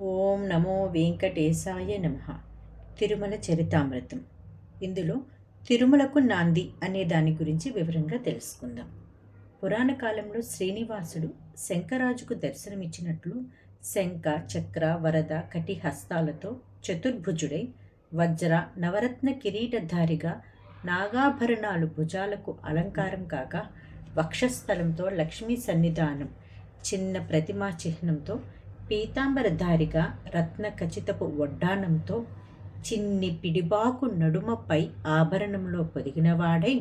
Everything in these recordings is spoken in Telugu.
ఓం నమో వెంకటేశాయ నమ. తిరుమల చరితామృతం. ఇందులో తిరుమలకు నాంది అనే దాని గురించి వివరంగా తెలుసుకుందాం. పురాణ కాలంలో శ్రీనివాసుడు శంకరాజుకు దర్శనమిచ్చినట్లు శంఖ చక్ర వరద కటి హస్తాలతో చతుర్భుజుడై వజ్ర నవరత్న కిరీటధారిగా నాగాభరణాలు భుజాలకు అలంకారం కాగా వక్షస్థలంతో లక్ష్మీ సన్నిధానం చిన్న ప్రతిమా చిహ్నంతో పీతాంబరధారిగా రత్న ఖచ్చితపు వడ్డానంతో చిన్ని పిడిబాకు నడుమపై ఆభరణంలో పొదిగినవాడై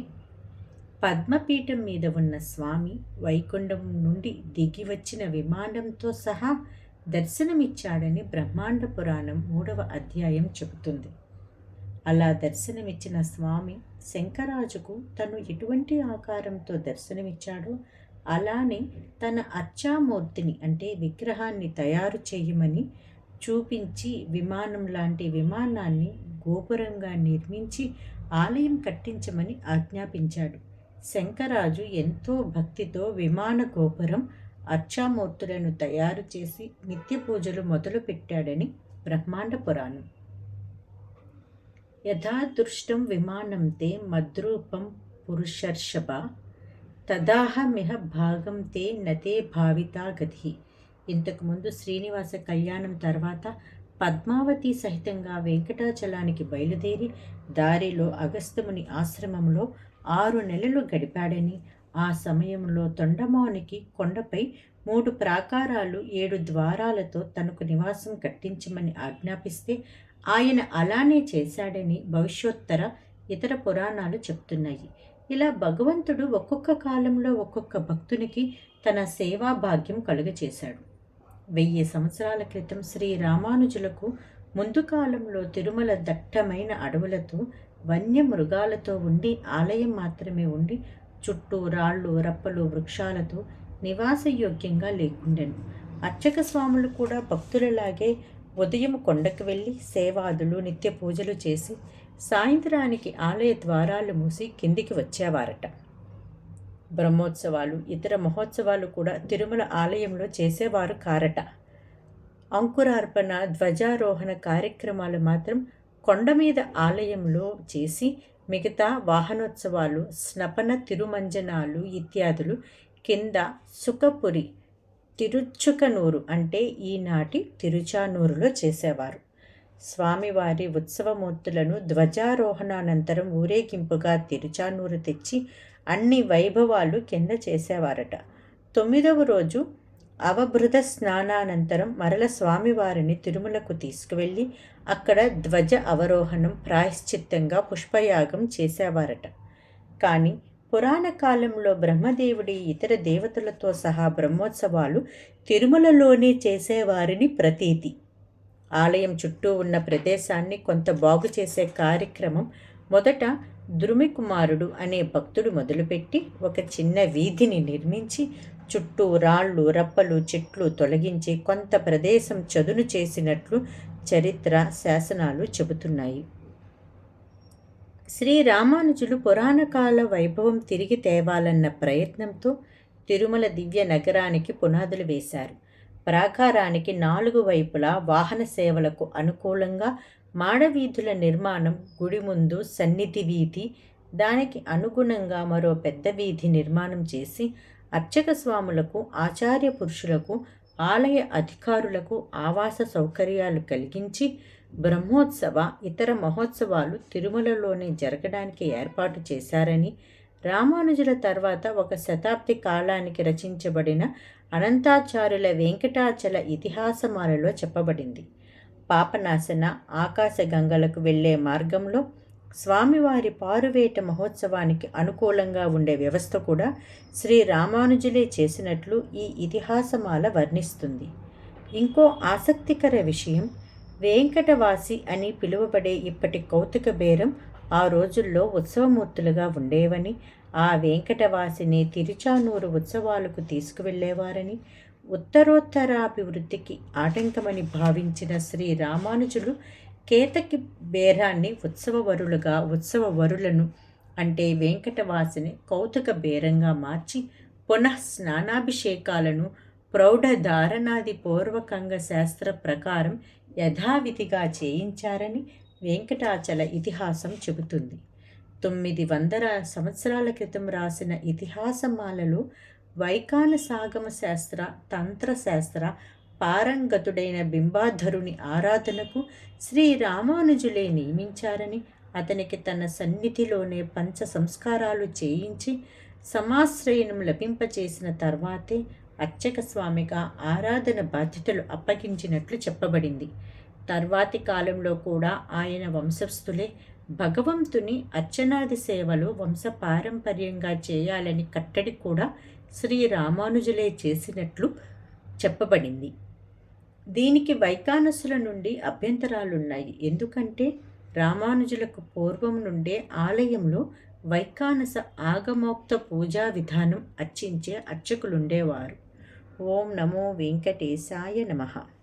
పద్మపీఠం మీద ఉన్న స్వామి వైకుంఠం నుండి దిగి వచ్చిన విమానంతో సహా దర్శనమిచ్చాడని బ్రహ్మాండ పురాణం మూడవ అధ్యాయం చెబుతుంది. అలా దర్శనమిచ్చిన స్వామి శంకరాజుకు తను ఎటువంటి ఆకారంతో దర్శనమిచ్చాడో అలానే తన అర్చామూర్తిని అంటే విగ్రహాన్ని తయారు చేయమని చూపించి విమానం లాంటి విమానాన్ని గోపురంగా నిర్మించి ఆలయం కట్టించమని ఆజ్ఞాపించాడు. శంకరాజు ఎంతో భక్తితో విమాన గోపురం అర్చామూర్తులను తయారు చేసి నిత్య పూజలు మొదలుపెట్టాడని బ్రహ్మాండ పురాణం. యథాదృష్టం విమానంతే మద్రూపం పురుషర్షభ తదాహమిహ భాగం తే నతే భావితా గతి. ఇంతకుముందు శ్రీనివాస కళ్యాణం తర్వాత పద్మావతి సహితంగా వెంకటాచలానికి బయలుదేరి దారిలో అగస్త్యముని ఆశ్రమంలో ఆరు నెలలు గడిపాడని ఆ సమయంలో తొండమానికి కొండపై మూడు ప్రాకారాలు ఏడు ద్వారాలతో తనకు నివాసం కట్టించమని ఆజ్ఞాపిస్తే ఆయన అలానే చేశాడని భవిష్యోత్తర ఇతర పురాణాలు చెప్తున్నాయి. ఇలా భగవంతుడు ఒక్కొక్క కాలంలో ఒక్కొక్క భక్తునికి తన సేవా భాగ్యం కలుగచేశాడు. వెయ్యి సంవత్సరాల క్రితం శ్రీ రామానుజులకు ముందు కాలంలో తిరుమల దట్టమైన అడవులతో వన్య మృగాలతో ఉండి ఆలయం మాత్రమే ఉండి చుట్టూ రాళ్ళు రప్పలు వృక్షాలతో నివాసయోగ్యంగా లేకుండెను. అర్చక స్వాములు కూడా భక్తులలాగే ఉదయం కొండకు వెళ్ళి సేవాదులు నిత్య పూజలు చేసి సాయంత్రానికి ఆలయ ద్వారాలు మూసి కిందికి వచ్చేవారట. బ్రహ్మోత్సవాలు ఇతర మహోత్సవాలు కూడా తిరుమల ఆలయంలో చేసేవారు కారట. అంకురార్పణ ధ్వజారోహణ కార్యక్రమాలు మాత్రం కొండ మీద ఆలయంలో చేసి మిగతా వాహనోత్సవాలు స్నపన తిరుమంజనాలు ఇత్యాదులు కింద సుఖపురి తిరుచుకనూరు అంటే ఈనాటి తిరుచానూరులో చేసేవారు. స్వామివారి ఉత్సవమూర్తులను ధ్వజారోహణానంతరం ఊరేగింపుగా తిరుచానూరు తెచ్చి అన్ని వైభవాలు కింద చేసేవారట. తొమ్మిదవ రోజు అవభృత స్నానానంతరం మరల స్వామివారిని తిరుమలకు తీసుకువెళ్ళి అక్కడ ధ్వజ అవరోహణం ప్రాయశ్చిత్తంగా పుష్పయాగం చేసేవారట. కానీ పురాణ కాలంలో బ్రహ్మదేవుడి ఇతర దేవతలతో సహా బ్రహ్మోత్సవాలు తిరుమలలోనే చేసేవారిని ప్రతీతి. ఆలయం చుట్టూ ఉన్న ప్రదేశాన్ని కొంత బాగు చేసే కార్యక్రమం మొదట ద్రుమికుమారుడు అనే భక్తుడు మొదలుపెట్టి ఒక చిన్న వీధిని నిర్మించి చుట్టూ రాళ్ళు రప్పలు చెట్లు తొలగించి కొంత ప్రదేశం చదును చేసినట్లు చరిత్ర శాసనాలు చెబుతున్నాయి. శ్రీ రామానుజులు పురాణకాల వైభవం తిరిగి తేవాలన్న ప్రయత్నంతో తిరుమల దివ్య నగరానికి పునాదులు వేశారు. ప్రాకారానికి నాలుగు వైపులా వాహన సేవలకు అనుకూలంగా మాడవీధుల నిర్మాణం గుడి ముందు సన్నిధి వీధి దానికి అనుగుణంగా మరో పెద్ద వీధి నిర్మాణం చేసి అర్చక స్వాములకు ఆచార్య పురుషులకు ఆలయ అధికారులకు ఆవాస సౌకర్యాలు కలిగించి బ్రహ్మోత్సవ ఇతర మహోత్సవాలు తిరుమలలోనే జరగడానికి ఏర్పాటు చేశారని రామానుజుల తర్వాత ఒక శతాబ్ది కాలానికి రచించబడిన అనంతాచారుల వెంకటాచల ఇతిహాసమాలలో చెప్పబడింది. పాపనాశన ఆకాశగంగలకు వెళ్ళే మార్గంలో స్వామివారి పారువేట మహోత్సవానికి అనుకూలంగా ఉండే వ్యవస్థ కూడా శ్రీ రామానుజులే చేసినట్లు ఈ ఇతిహాసమాల వర్ణిస్తుంది. ఇంకో ఆసక్తికర విషయం వెంకటవాసి అని పిలువబడే ఇప్పటి కౌతుక బేరం ఆ రోజుల్లో ఉత్సవమూర్తులుగా ఉండేవని ఆ వెంకటవాసిని తిరుచానూరు ఉత్సవాలకు తీసుకువెళ్ళేవారని ఉత్తరోత్తరాభివృద్ధికి ఆటంకమని భావించిన శ్రీ రామానుజులు కేతకి బేరాన్ని ఉత్సవవరులుగా ఉత్సవవరులను అంటే వెంకటవాసిని కౌతుక బేరంగా మార్చి పునః స్నానాభిషేకాలను ప్రౌఢ ధారణాది పూర్వకంగ శాస్త్ర ప్రకారం యథావిధిగా చేయించారని వెంకటాచల ఇతిహాసం చెబుతుంది. తొమ్మిది వందల సంవత్సరాల క్రితం రాసిన ఇతిహాసమాలలో వైకాల సాగమ శాస్త్ర తంత్రశాస్త్ర పారంగతుడైన బింబాధరుని ఆరాధనకు శ్రీ రామానుజులే నియమించారని అతనికి తన సన్నిధిలోనే పంచ సంస్కారాలు చేయించి సమాశ్రయనం లభింపచేసిన తర్వాతే అర్చక స్వామిగా ఆరాధన బాధ్యతలు అప్పగించినట్లు చెప్పబడింది. తర్వాతి కాలంలో కూడా ఆయన వంశస్థులే భగవంతుని అర్చనాది సేవలు వంశపారంపర్యంగా చేయాలని కట్టడి కూడా శ్రీ రామానుజులే చేసినట్లు చెప్పబడింది. దీనికి వైకానసుల నుండి అభ్యంతరాలున్నాయి. ఎందుకంటే రామానుజులకు పూర్వం నుండే ఆలయంలో వైకానస ఆగమోక్త పూజా విధానం అర్చించే అర్చకులుండేవారు. ఓం నమో వెంకటేశాయ నమః.